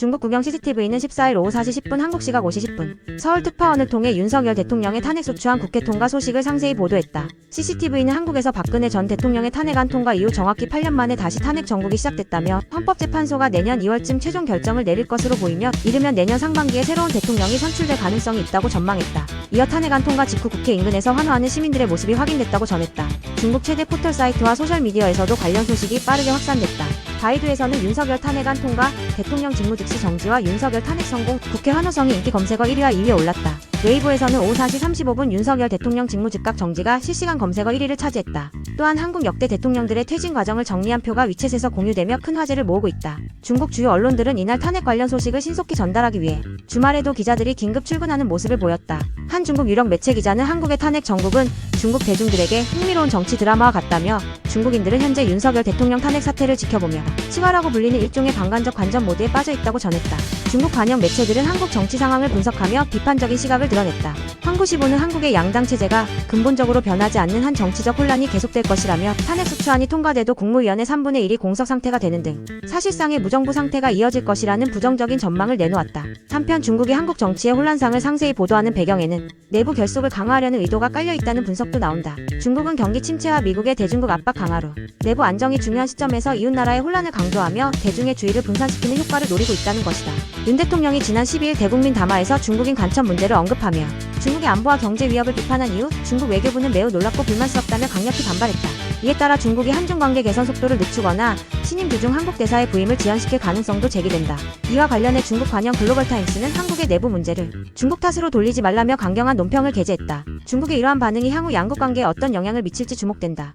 중국 국영 CCTV는 14일 오후 4시 10분 한국 시각 5시 10분 서울 특파원을 통해 윤석열 대통령의 탄핵 소추안 국회 통과 소식을 상세히 보도했다. CCTV는 한국에서 박근혜 전 대통령의 탄핵안 통과 이후 정확히 8년 만에 다시 탄핵 정국이 시작됐다며 헌법재판소가 내년 2월쯤 최종 결정을 내릴 것으로 보이며 이르면 내년 상반기에 새로운 대통령이 선출될 가능성이 있다고 전망했다. 이어 탄핵안 통과 직후 국회 인근에서 환호하는 시민들의 모습이 확인됐다고 전했다. 중국 최대 포털 사이트와 소셜미디어에서도 관련 소식이 빠르게 확산됐다. 바이두에서는 윤석열 탄핵안 통과, 대통령 직무 즉시 정지와 윤석열 탄핵 성공, 국회 환호성이 인기 검색어 1위와 2위에 올랐다. 웨이보에서는 오후 4시 35분 윤석열 대통령 직무 즉각 정지가 실시간 검색어 1위를 차지했다. 또한 한국 역대 대통령들의 퇴진 과정을 정리한 표가 위챗에서 공유되며 큰 화제를 모으고 있다. 중국 주요 언론들은 이날 탄핵 관련 소식을 신속히 전달하기 위해 주말에도 기자들이 긴급 출근하는 모습을 보였다. 한 중국 유력 매체 기자는 한국의 탄핵 정국은 중국 대중들에게 흥미로운 정치 드라마와 같다며 중국인들은 현재 윤석열 대통령 탄핵 사태를 지켜보며 치화라고 불리는 일종의 방관적 관전 모드에 빠져 있다고 전했다. 중국 관영 매체들은 한국 정치 상황을 분석하며 비판적인 시각을 드러냈다. 황구시보는 한국의 양당 체제가 근본적으로 변하지 않는 한 정치적 혼란이 계속될 것이라며 탄핵 소추안이 통과돼도 국무위원회 3분의 1이 공석 상태가 되는 등 사실상의 무정부 상태가 이어질 것이라는 부정적인 전망을 내놓았다. 한편 중국이 한국 정치의 혼란상을 상세히 보도하는 배경에는 내부 결속을 강화하려는 의도가 깔려 있다는 분석도 나온다. 중국은 경기 침체와 미국의 대중국 압박 강화로 내부 안정이 중요한 시점에서 이웃나라의 혼란을 강조하며 대중의 주의를 분산시키는 효과를 노리고 있다는 것이다. 윤 대통령이 지난 12일 대국민 담화에서 중국인 간첩 문제를 언급하며 중국의 안보와 경제 위협을 비판한 이후 중국 외교부는 매우 놀랍고 불만스럽다며 강력히 반발했다. 이에 따라 중국이 한중 관계 개선 속도를 늦추거나 신임 주중 한국 대사의 부임을 지연시킬 가능성도 제기된다. 이와 관련해 중국 관영 글로벌 타임스는 한국의 내부 문제를 중국 탓으로 돌리지 말라며 강경한 논평을 게재했다. 중국의 이러한 반응이 향후 양국 관계에 어떤 영향을 미칠지 주목된다.